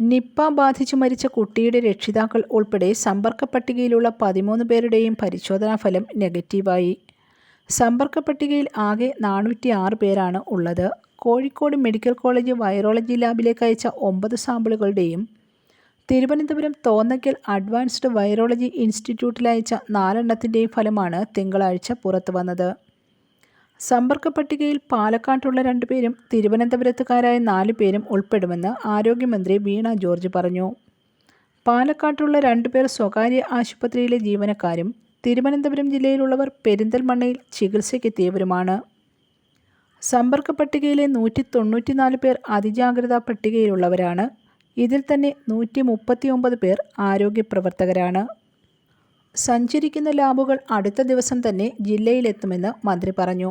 Nipah ബാധിച്ചു മരിച്ച കുട്ടിയുടെ രക്ഷിതാക്കൾ ഉൾപ്പെടെ സമ്പർക്ക പട്ടികയിലുള്ള പതിമൂന്ന് പേരുടെയും പരിശോധനാ ഫലം നെഗറ്റീവായി. സമ്പർക്ക പട്ടികയിൽ ആകെ നാനൂറ്റി ആറ് പേരാണ് ഉള്ളത്. കോഴിക്കോട് മെഡിക്കൽ കോളേജ് വൈറോളജി ലാബിലേക്ക് അയച്ച ഒമ്പത് സാമ്പിളുകളുടെയും തിരുവനന്തപുരം തോന്നയ്ക്കൽ അഡ്വാൻസ്ഡ് വൈറോളജി ഇൻസ്റ്റിറ്റ്യൂട്ടിൽ അയച്ച നാലെണ്ണത്തിന്റെയും ഫലമാണ് തിങ്കളാഴ്ച പുറത്തു വന്നത് സമ്പർക്ക പട്ടികയിൽ പാലക്കാട്ടുള്ള രണ്ടുപേരും തിരുവനന്തപുരത്തുകാരായ നാല് പേരും ഉൾപ്പെടുമെന്ന് ആരോഗ്യമന്ത്രി വീണ ജോർജ് പറഞ്ഞു. പാലക്കാട്ടുള്ള രണ്ടുപേർ സ്വകാര്യ ആശുപത്രിയിലെ ജീവനക്കാരും തിരുവനന്തപുരം ജില്ലയിലുള്ളവർ പെരിന്തൽമണ്ണയിൽ ചികിത്സയ്ക്കെത്തിയവരുമാണ്. സമ്പർക്ക പട്ടികയിലെ നൂറ്റി തൊണ്ണൂറ്റിനാല് പേർ അതിജാഗ്രതാ പട്ടികയിലുള്ളവരാണ്. ഇതിൽ തന്നെ നൂറ്റി മുപ്പത്തി ഒമ്പത് പേർ ആരോഗ്യ പ്രവർത്തകരാണ്. സഞ്ചരിക്കുന്ന ലാബുകൾ അടുത്ത ദിവസം തന്നെ ജില്ലയിലെത്തുമെന്ന് മന്ത്രി പറഞ്ഞു.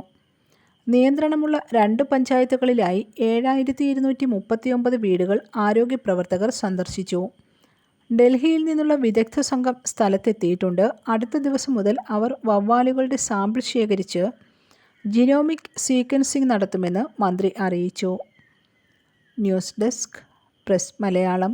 നിയന്ത്രണമുള്ള രണ്ട് പഞ്ചായത്തുകളിലായി ഏഴായിരത്തി ഇരുന്നൂറ്റി മുപ്പത്തിയൊമ്പത് വീടുകൾ ആരോഗ്യ പ്രവർത്തകർ സന്ദർശിച്ചു. ഡൽഹിയിൽ നിന്നുള്ള വിദഗ്ധ സംഘം സ്ഥലത്തെത്തിയിട്ടുണ്ട്. അടുത്ത ദിവസം മുതൽ അവർ വവ്വാലുകളുടെ സാമ്പിൾ ശേഖരിച്ച് ജിനോമിക് സീക്വൻസിംഗ് നടത്തുമെന്ന് മന്ത്രി അറിയിച്ചു. News desk press Malayalam.